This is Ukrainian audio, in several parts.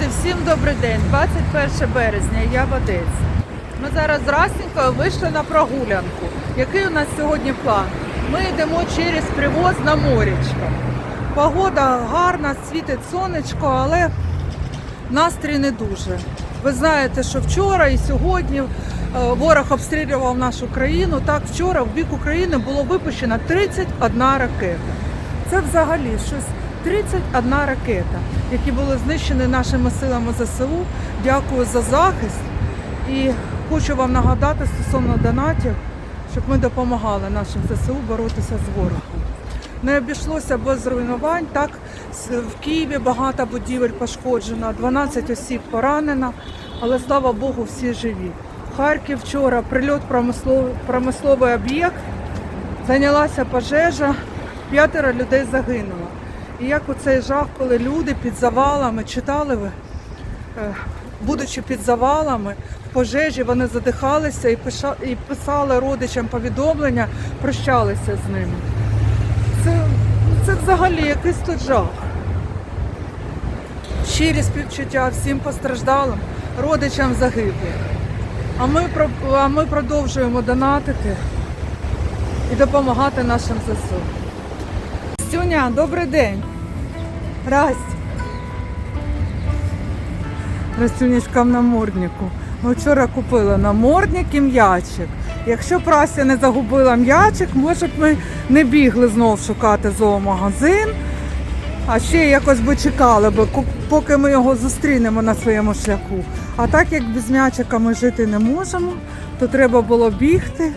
Друзі, всім добрий день. 21 березня, я в Одесі. Ми зараз з Растінькою вийшли на прогулянку. Який у нас сьогодні план? Ми йдемо через привоз на морячко. Погода гарна, світить сонечко, але настрій не дуже. Ви знаєте, що вчора і сьогодні е, ворог обстрілював нашу країну. Так, вчора в бік України було випущено 31 ракета. Це взагалі щось 31 ракета, які були знищені нашими силами ЗСУ. Дякую за захист. І хочу вам нагадати стосовно донатів, щоб ми допомагали нашим ЗСУ боротися з ворогом. Не обійшлося без руйнувань. Так, в Києві багато будівель пошкоджено, 12 осіб поранено, але слава Богу, всі живі. Харків вчора прильот промисловий, промисловий об'єкт, зайнялася пожежа, п'ятеро людей загинуло. І як у цей жах, коли люди під завалами, читали ви, е, будучи під завалами, в пожежі вони задихалися і і писали родичам повідомлення, прощалися з ними. Це, це взагалі якийсь тут жах. Щирі співчуття всім постраждалим, родичам загиблих. А ми, а ми продовжуємо донатити і допомагати нашим ЗСУ. Стюня, добрий день. Расть. Растюнечка в наморднику. Ми вчора купили намордник і м'ячик. Якщо б Рася не загубила м'ячик, може б ми не бігли знов шукати зоомагазин. А ще якось би чекали би, поки ми його зустрінемо на своєму шляху. А так як без м'ячика ми жити не можемо, то треба було бігти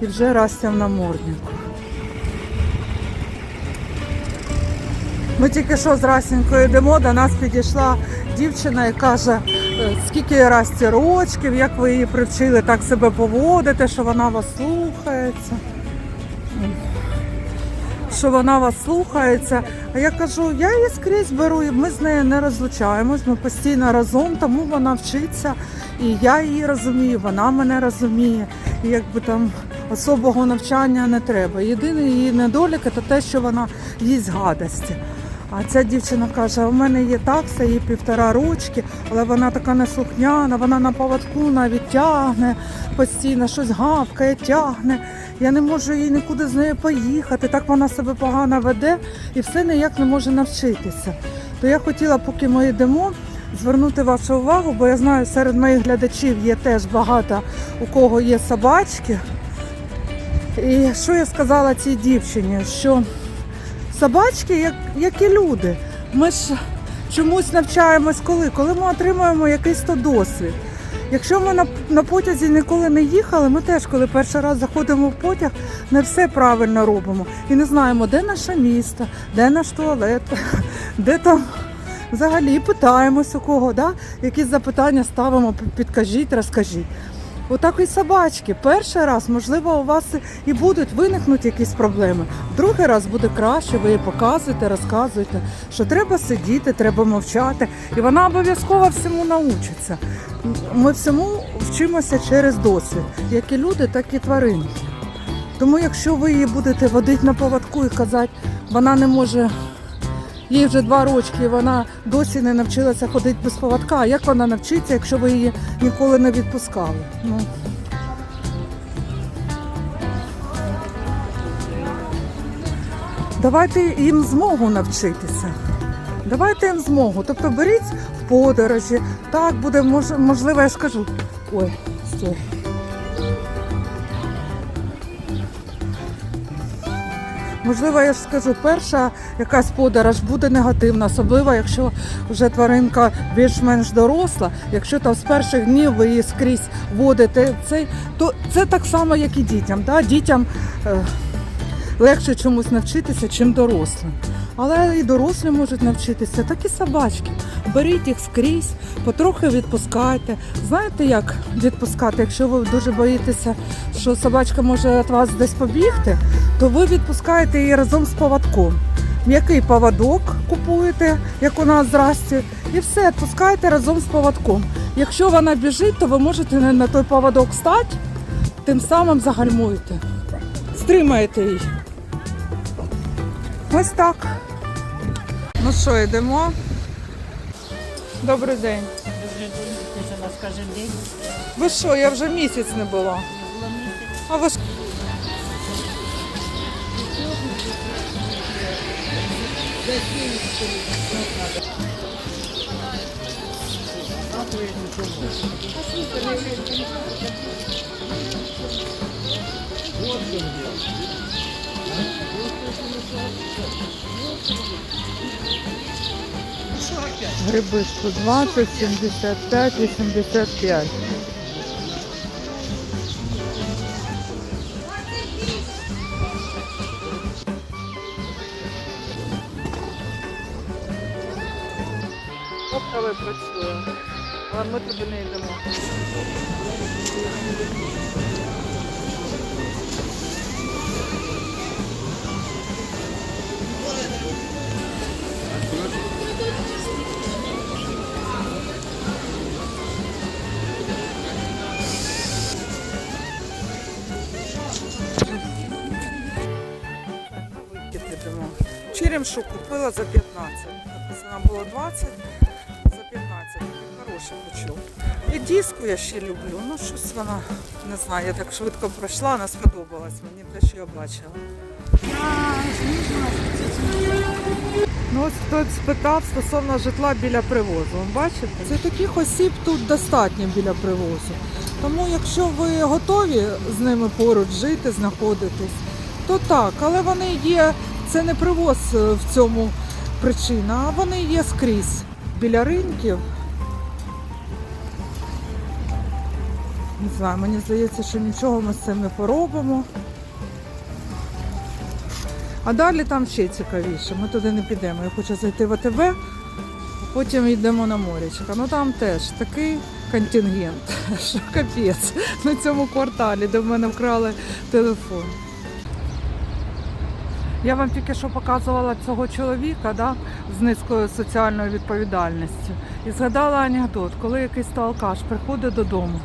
і вже Растя в наморднику. Ми тільки що з Расінькою йдемо, до нас підійшла дівчина і каже, «Е, скільки Расті рочків, як ви її привчили так себе поводити, що вона вас слухається. Що вона вас слухається. А я кажу, я її скрізь беру, ми з нею не розлучаємось, ми постійно разом, тому вона вчиться. І я її розумію, вона мене розуміє. І якби там особого навчання не треба. Єдиний її недолік це те, що вона їсть гадості. А ця дівчина каже, у мене є такса, їй півтора ручки, але вона така неслухняна, вона на поводку навіть тягне, постійно щось гавкає, тягне. Я не можу їй нікуди з нею поїхати. Так вона себе погано веде і все ніяк не може навчитися. То я хотіла, поки ми йдемо, звернути вашу увагу, бо я знаю, серед моїх глядачів є теж багато у кого є собачки. І що я сказала цій дівчині? Що собачки, як, як і люди. Ми ж чомусь навчаємось коли? Коли ми отримуємо якийсь то досвід. Якщо ми на, на потязі ніколи не їхали, ми теж, коли перший раз заходимо в потяг, не все правильно робимо. І не знаємо, де наше місто, де наш туалет, де там взагалі питаємось у кого, да? якісь запитання ставимо, підкажіть, розкажіть. Отак і собачки. Перший раз, можливо, у вас і будуть виникнути якісь проблеми. Другий раз буде краще, ви їй показуєте, розказуєте, що треба сидіти, треба мовчати. І вона обов'язково всьому научиться. Ми всьому вчимося через досвід, як і люди, так і тваринки. Тому якщо ви її будете водити на поводку і казати, вона не може, їй вже два рочки, вона досі не навчилася ходити без поводка. Як вона навчиться, якщо ви її ніколи не відпускали? Ну. Давайте їм змогу навчитися. Давайте їм змогу. Тобто беріть в подорожі. Так буде мож- можливо, я скажу. Ой, стой. Можливо, я ж скажу, перша якась подорож буде негативна, особливо якщо вже тваринка більш-менш доросла. Якщо там з перших днів ви її скрізь водите, це, то це так само, як і дітям. Да? Дітям е, легше чомусь навчитися, чим дорослим. Але і дорослі можуть навчитися, так і собачки. Беріть їх скрізь, потрохи відпускайте. Знаєте, як відпускати? Якщо ви дуже боїтеся, що собачка може від вас десь побігти, то ви відпускаєте її разом з поводком. М'який поводок купуєте, як у нас здрасті, і все, відпускаєте разом з поводком. Якщо вона біжить, то ви можете на той поводок стати, тим самим загальмуєте. Стримаєте її. Ось так. Ну що, йдемо? Добрий день. Це у нас кожен день. Ви що, я вже місяць не була. А ви ж гриби 120, 75, 85. Оптове працює, але ми туди не йдемо. Черемшу купила за 15. Написано було 20, за 15. Хороший почув. І диску я ще люблю. Ну щось вона, не знаю, я так швидко пройшла, вона сподобалась мені те, що я бачила. Ну ось хтось спитав стосовно житла біля привозу. Бачите? Це таких осіб тут достатньо біля привозу. Тому якщо ви готові з ними поруч жити, знаходитись, то так, але вони є, це не привоз е, в цьому причина, а вони є скрізь біля ринків. Не знаю, мені здається, що нічого ми з цим не поробимо. А далі там ще цікавіше. Ми туди не підемо. Я хочу зайти в АТБ, потім йдемо на морячка. Ну там теж такий контингент, що капець на цьому кварталі, де в мене вкрали телефон. Я вам тільки що показувала цього чоловіка да, з низькою соціальною відповідальністю. І згадала анекдот, коли якийсь алкаш приходить додому,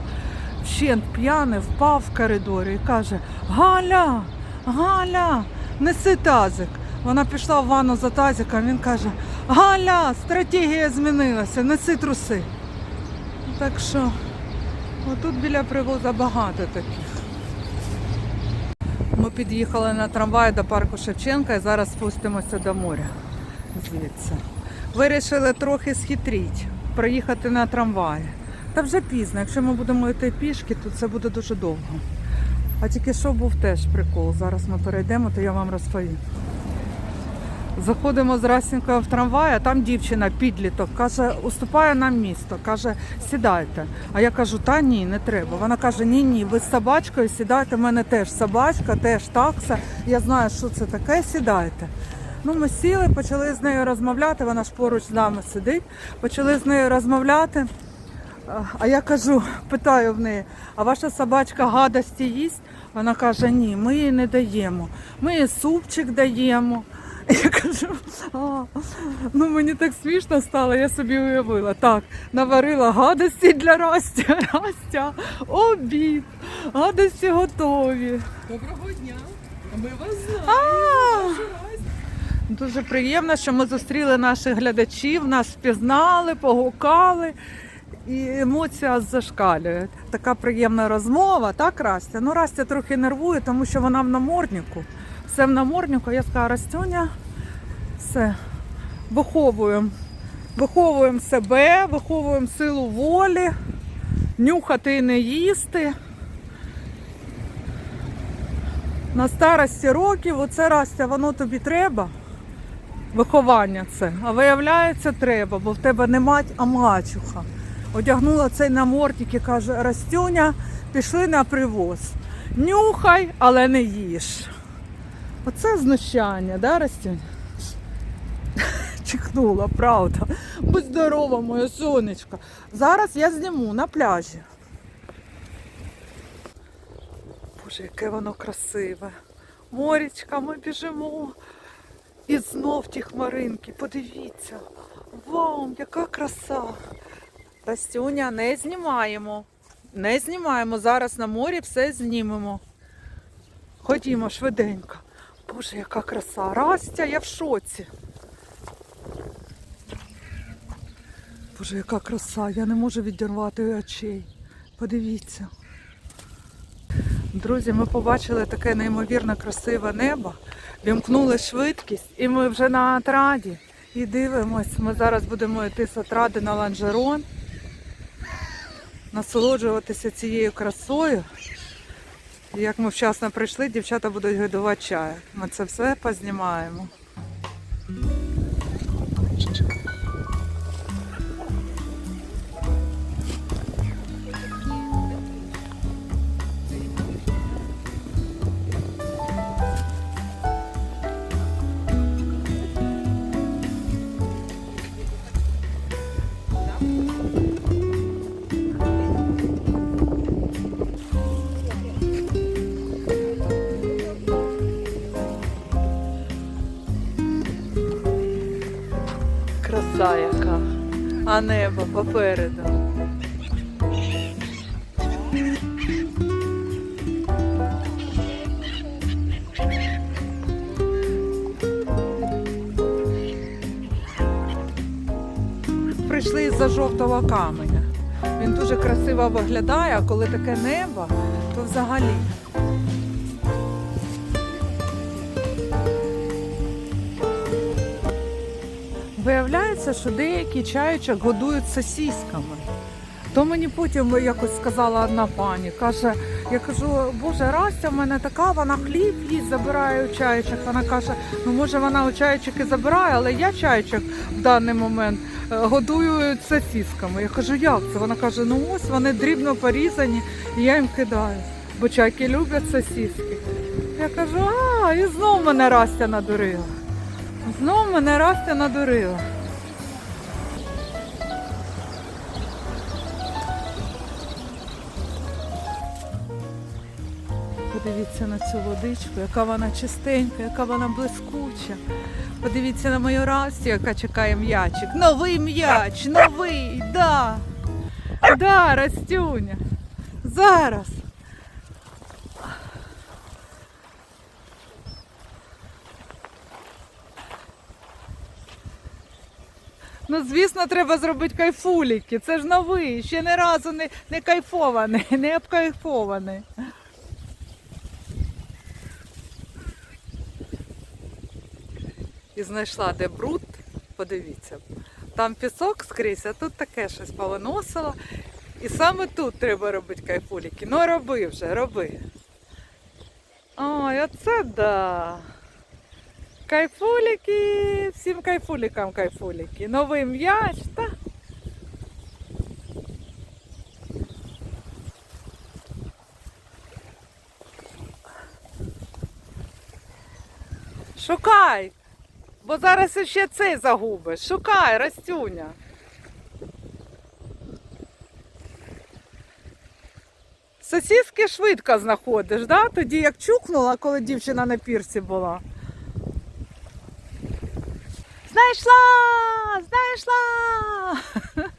вщент п'яний, впав в коридорі і каже: Галя, Галя, неси тазик. Вона пішла в ванну за тазиком, він каже: Галя, стратегія змінилася, неси труси. Так що, отут біля привоза багато таких. Ми під'їхали на трамвай до парку Шевченка і зараз спустимося до моря. Звідси. Вирішили трохи схитріть, проїхати на трамваї. Та вже пізно. Якщо ми будемо йти пішки, то це буде дуже довго. А тільки що був теж прикол. Зараз ми перейдемо, то я вам розповім. Заходимо з Расінкою в трамвай, а там дівчина, підліток, каже, уступає нам місто, каже, сідайте. А я кажу, та ні, не треба. Вона каже, ні, ні, ви з собачкою сідайте, в мене теж собачка, теж такса. Я знаю, що це таке, сідайте. Ну, ми сіли, почали з нею розмовляти, вона ж поруч з нами сидить, почали з нею розмовляти. А- я кажу, питаю в неї, а ваша собачка гадості їсть? Вона каже, ні, ми їй не даємо. Ми їй супчик даємо. Я кажу, а, ну мені так смішно стало, я собі уявила. Так, наварила гадості для Растя. Растя, обід, гадості готові. Доброго дня! Ми вас знаємо. Дуже приємно, що ми зустріли наших глядачів, нас впізнали, погукали. І емоція зашкалює. Така приємна розмова, так, Растя? Ну, Растя трохи нервує, тому що вона в наморднику. Все в наморднику. Я сказала, Растюня, все, виховуємо. Виховуємо себе, виховуємо силу волі, нюхати і не їсти. На старості років оце Растя, воно тобі треба. Виховання це. А виявляється, треба, бо в тебе не мать, а мачуха. Одягнула цей намордник і каже, Растюня, пішли на привоз. Нюхай, але не їж. Оце знущання, да, Растюня? Чихнула, правда. Будь здорова, моя сонечко. Зараз я зніму на пляжі. Боже, яке воно красиве. Морічка, ми біжимо. І знов ті хмаринки. Подивіться. Вау, яка краса. Растюня, не знімаємо. Не знімаємо. Зараз на морі все знімемо. Ходімо швиденько. Боже, яка краса. Растя, я в шоці. Боже, яка краса, я не можу відірвати очей. Подивіться. Друзі, ми побачили таке неймовірно красиве небо, вімкнули швидкість, і ми вже на атраді. І дивимось, ми зараз будемо йти з атради на ланжерон, насолоджуватися цією красою. Як ми вчасно прийшли, дівчата будуть годувати чаю. Ми це все познімаємо. А небо попереду. Прийшли із-за жовтого каменя. Він дуже красиво виглядає, а коли таке небо, то взагалі. Виявляється, що деякі чаючок годують сосісками. То мені потім якось сказала одна пані, каже, я кажу, боже, Растя в мене така, вона хліб їсть, забирає у чайчик. Вона каже, ну може вона у чайчик і забирає, але я чайчик в даний момент е, годую сосісками. Я кажу, як це? Вона каже, ну ось вони дрібно порізані, і я їм кидаю. Бо чайки люблять сосіски. Я кажу, а, і знов мене Растя надурила. Знов мене Растя надурила. Подивіться на цю водичку, яка вона чистенька, яка вона блискуча. Подивіться на мою Растю, яка чекає м'ячик. Новий м'яч, новий, да. Да, Растюня. Зараз. Ну, звісно, треба зробити кайфуліки. Це ж новий, ще ні разу не, не кайфований, не обкайфований. І знайшла, де бруд, подивіться. Там пісок скрізь, а тут таке щось повиносило. І саме тут треба робити кайфуліки. Ну роби вже, роби. Ой, оце да. Кайфуліки, всім кайфулікам кайфуліки. Новий м'яч, та. Шукай, бо зараз ще цей загубиш. Шукай, Растюня. Сосіски швидко знаходиш, да? тоді як чукнула, коли дівчина на пірсі була. Знайшла! Знайшла!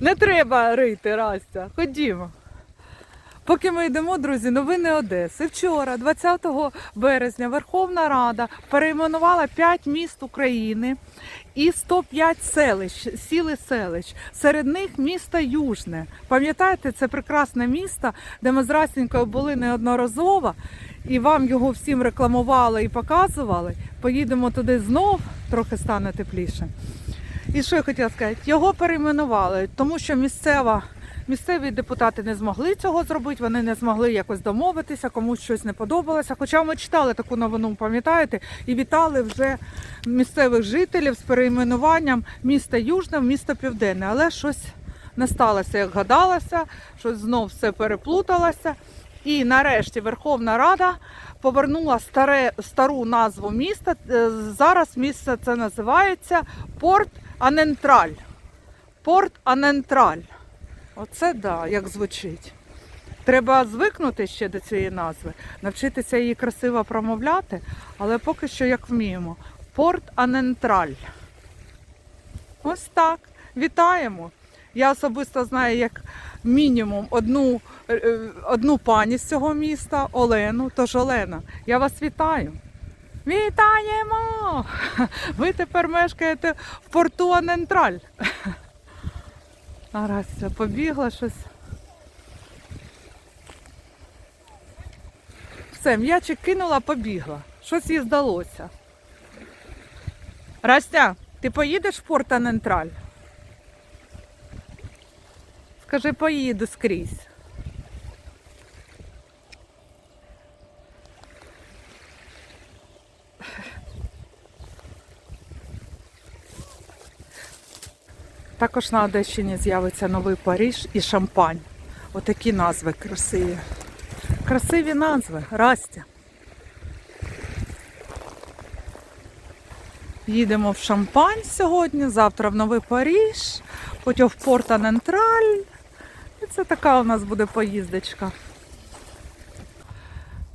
Не треба рити, Растя. Ходімо. Поки ми йдемо, друзі, новини Одеси. Вчора, 20 березня, Верховна Рада перейменувала 5 міст України і 105 селищ, сіл і селищ. Серед них місто Южне. Пам'ятаєте, це прекрасне місто, де ми з Растінькою були неодноразово, і вам його всім рекламували і показували. Поїдемо туди знов, трохи стане тепліше. І що я хотіла сказати? Його перейменували, тому що місцева. Місцеві депутати не змогли цього зробити, вони не змогли якось домовитися, комусь щось не подобалося. Хоча ми читали таку новину, пам'ятаєте, і вітали вже місцевих жителів з перейменуванням міста Южне в місто Південне. Але щось не сталося, як гадалося, щось знов все переплуталося. І нарешті Верховна Рада повернула старе, стару назву міста. Е, Зараз місце це називається Порт Анентраль. Порт Анентраль. Оце да, як звучить. Треба звикнути ще до цієї назви, навчитися її красиво промовляти, але поки що як вміємо. Порт Анентраль. Ось так. Вітаємо. Я особисто знаю як мінімум одну, е, одну пані з цього міста, Олену. Тож Олена, я вас вітаю. Вітаємо! Ви тепер мешкаєте в порту Анентраль. Растя побігла щось. Все, м'ячик кинула, побігла. Щось їй здалося. Растя, ти поїдеш в Порта-Нентраль? Скажи, поїду скрізь. Також на Одещині з'явиться новий Паріж і Шампань. Отакі назви красиві. Красиві назви, Растя. Їдемо в Шампань сьогодні, завтра в Новий Паріж, потім в Порта Нентраль. Це така у нас буде поїздочка.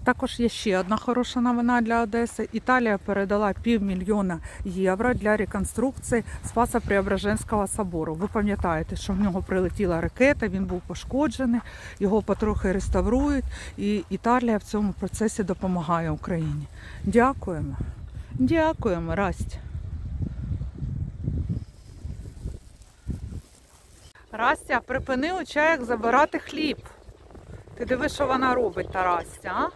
Також є ще одна хороша новина для Одеси. Італія передала півмільйона євро для реконструкції Спаса Преображенського собору. Ви пам'ятаєте, що в нього прилетіла ракета, він був пошкоджений, його потрохи реставрують, і Італія в цьому процесі допомагає Україні. Дякуємо. Дякуємо, Расть. Растя, припини у чаях забирати хліб. Ти диви, що вона робить, Тарастя, а?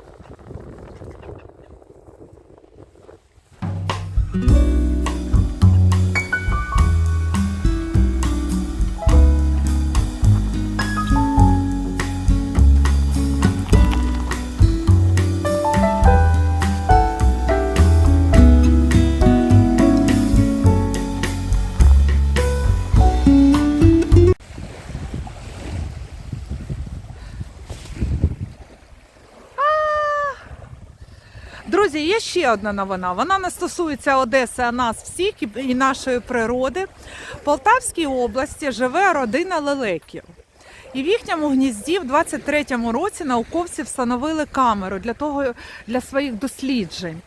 Ще одна новина. Вона не стосується Одеси, а нас всіх і- нашої природи. В Полтавській області живе родина лелеків. І в їхньому гнізді в 23-му році науковці встановили камеру для того для своїх досліджень.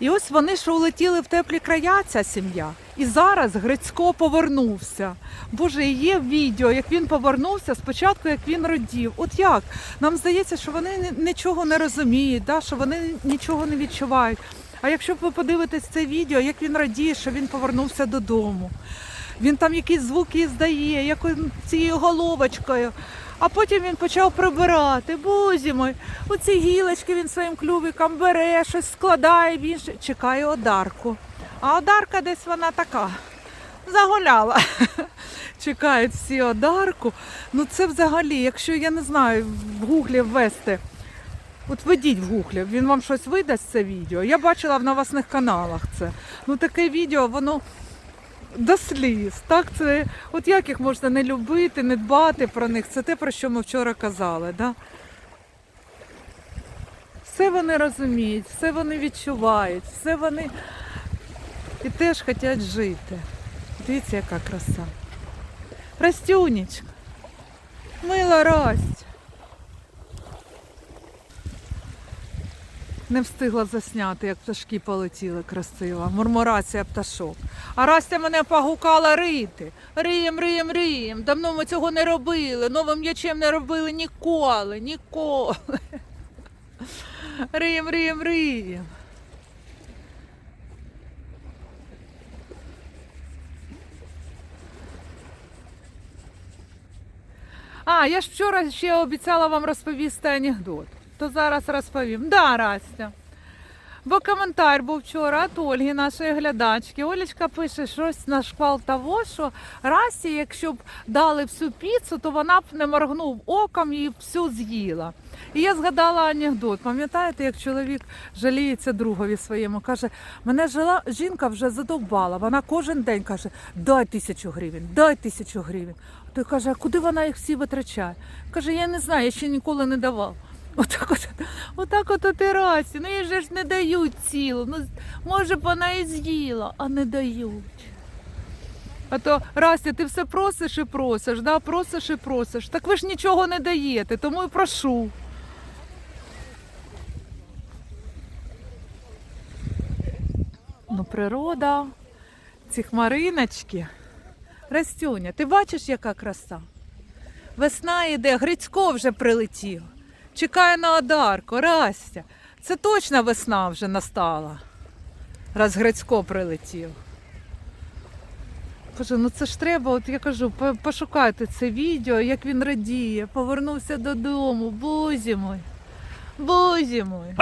І ось вони ж улетіли в теплі края, ця сім'я. І зараз Грицько повернувся. Боже, є відео, як він повернувся спочатку, як він родів. От як? Нам здається, що вони нічого не розуміють, да? що вони нічого не відчувають. А якщо ви подивитесь це відео, як він радіє, що він повернувся додому. Він там якісь звуки здає, як цією головочкою. А потім він почав прибирати. Бузі мой, оці гілочки він своїм клювиком бере, щось складає, він чекає одарку. А одарка десь вона така загуляла. Чекають всі одарку. Ну це взагалі, якщо я не знаю, в гуглі ввести. От ведіть в гуглі, він вам щось видасть це відео. Я бачила в новосних каналах це. Ну таке відео, воно до сліз. Так, це от як їх можна не любити, не дбати про них. Це те, про що ми вчора казали. Да? Все вони розуміють, все вони відчувають, все вони і теж хочуть жити. Дивіться, яка краса. Растюнечка. Мила Расть. Не встигла засняти, як пташки полетіли красиво. Мурмурація пташок. А Растя мене погукала рити. Риєм, риєм, риєм. Давно ми цього не робили. Новим м'ячем не робили ніколи, ніколи. Риєм, риєм, риєм. А, я ж вчора ще обіцяла вам розповісти анекдот. То зараз розповім. Да, Растя. Бо коментар був вчора від Ольги, нашої глядачки. Олечка пише щось на шквал того, що Расті, якщо б дали всю піцу, то вона б не моргнув оком і всю з'їла. І я згадала анекдот. Пам'ятаєте, як чоловік жаліється другові своєму, каже, мене жила жінка вже задовбала. Вона кожен день каже, дай тисячу гривень, дай тисячу гривень. Той каже, а куди вона їх всі витрачає? Каже, я не знаю, я ще ніколи не давав. Отак от, отак от терасі. Ну їй же ж не дають цілу. Ну, може б вона і з'їла, а не дають. А то Растя, ти все просиш і просиш, да? просиш і просиш. Так ви ж нічого не даєте, тому і прошу. Ну, природа, ці хмариночки. Растюня, ти бачиш, яка краса? Весна йде, Грицько вже прилетів. Чекає на Адар, Корастя. Це точно весна вже настала. Раз Грицько прилетів. Боже, ну це ж треба, от я кажу, пошукайте це відео, як він радіє, повернувся додому. Бозі мой. бузі мой.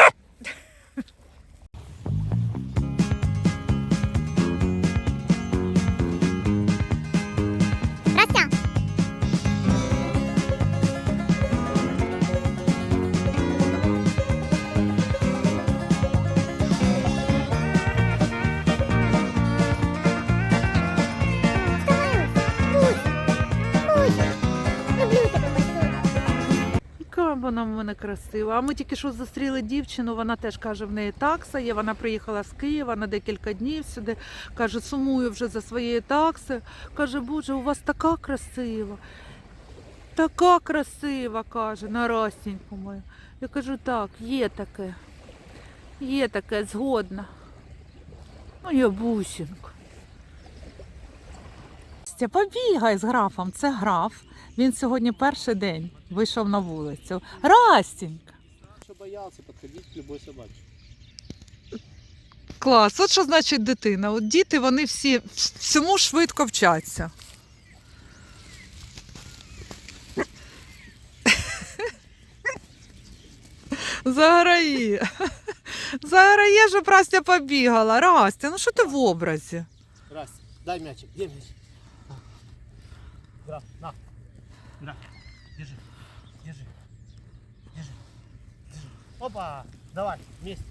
Вона в мене красива. А ми тільки що зустріли дівчину, вона теж каже, в неї такса є. Вона приїхала з Києва на декілька днів сюди. Каже, сумую вже за своєю таксою. Каже, Боже, у вас така красива. Така красива, каже, на Растіньку мою. Я кажу, так, є таке. Є таке, згодна. Ну, я бусінку. Побігай з графом, це граф. Він сьогодні перший день вийшов на вулицю. Растінька. Что боялся подходить к любой собаке. Клас, от що значить дитина. От діти вони всі всьому швидко вчаться. Заграє. Заграє, щоб Растя побігала. Растя, ну що ти в образі? Раз, дай мячик, где мяч? На. На. Гра, держи, держи, держи, держи. Опа, давай, вместе.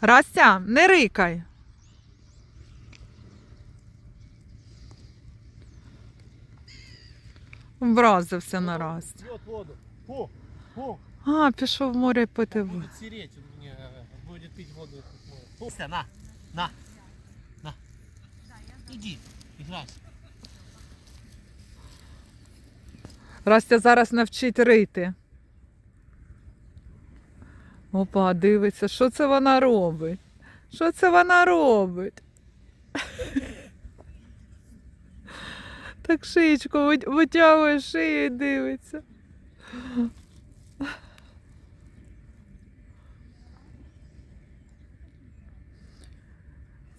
Растя, не рикай. Вразився на Растя. Пьет воду. Фу, фу. А, пішов в море пити. воду. Будет сереть, он мне, э, будет пить воду. Фу. Настя, на, на, на. Иди. Растя зараз навчить рити. Опа, дивиться, що це вона робить? Що це вона робить? Так шиєчку вит- витягує шию і дивиться.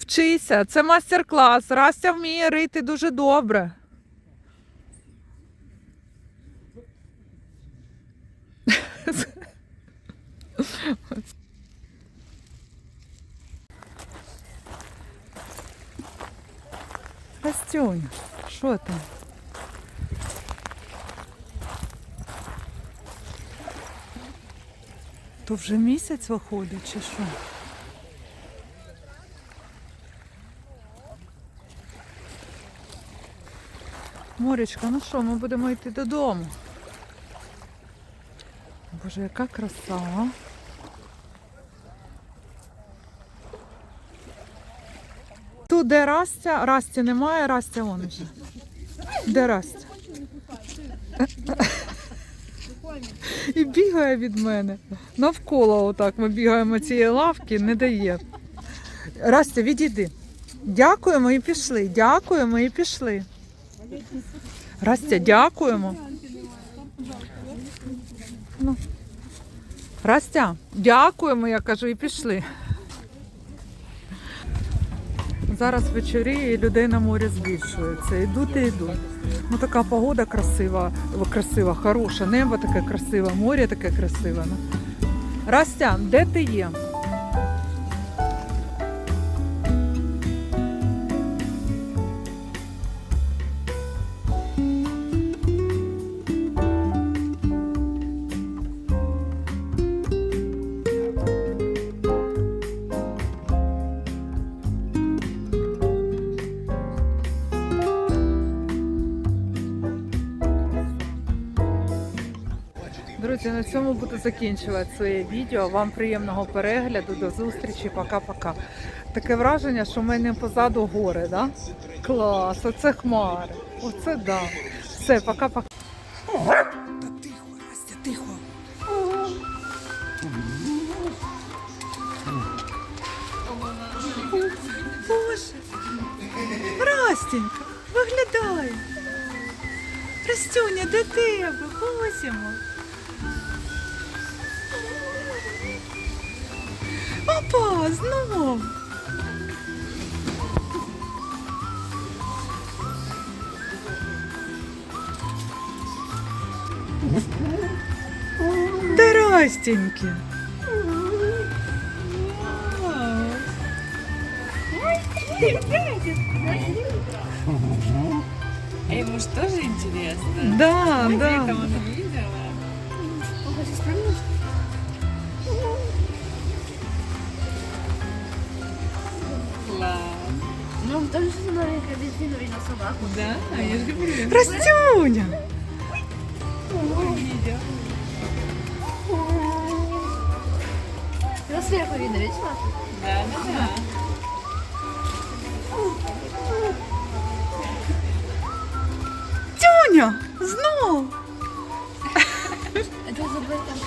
Вчися, це мастер-клас. Растя вміє рити дуже добре. Костюнь, що там? То вже місяць виходить, чи що? Моречка, ну що, ми будемо йти додому. Боже, яка краса. а? Тут де Растя, Расті немає, Растя он вже. Де Растя? І бігає від мене. Навколо отак ми бігаємо цієї лавки, не дає. Растя, відійди. Дякуємо і пішли. Дякуємо і пішли. Растя, дякуємо. Ну. Растя, дякуємо, я кажу, і пішли. Зараз вечоріє і людей на морі збільшується. Йдуть і йдуть. Ну така погода красива, красива, хороша, небо таке красиве, море таке красиве. ну. Растя, де ти є? Буду закінчувати своє відео. Вам приємного перегляду, до зустрічі, пока-пока. Таке враження, що в мене позаду гори, да? Клас, оце хмари. Оце да. Все, пока-пока. Та тихо, Настя, тихо. Боже, Растенька, виглядай. Растюня, до тебе, Боже знов. Здрастеньки. А ему же тоже интересно. Да, да. кому-то Ну, тоже без вины на собаку. Да, а я же говорю. Растюня. Его сверху видно, видишь? Да, да, да. Тюня, знов. Это забыл там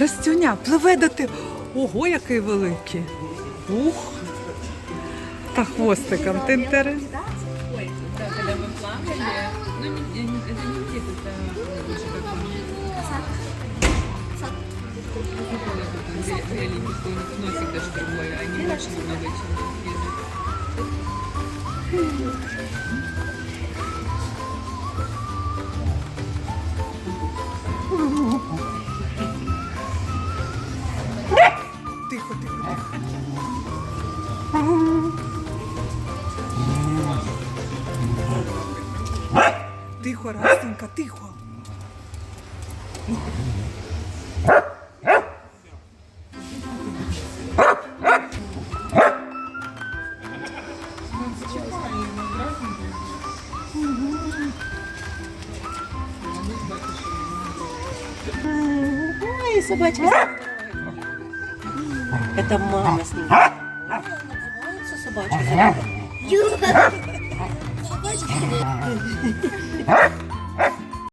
Растюня, пливе до ти. Ого, який великий. Ух. Та хвостиком тинтери. Ой, да, когда мы плавали, ну, не, не- это не кит, это больше как Какой вот он, бе- беленький, такой, у них носик даже другой, а они больше намного, чем Тихо, Растенька, тихо. Ой, собачка.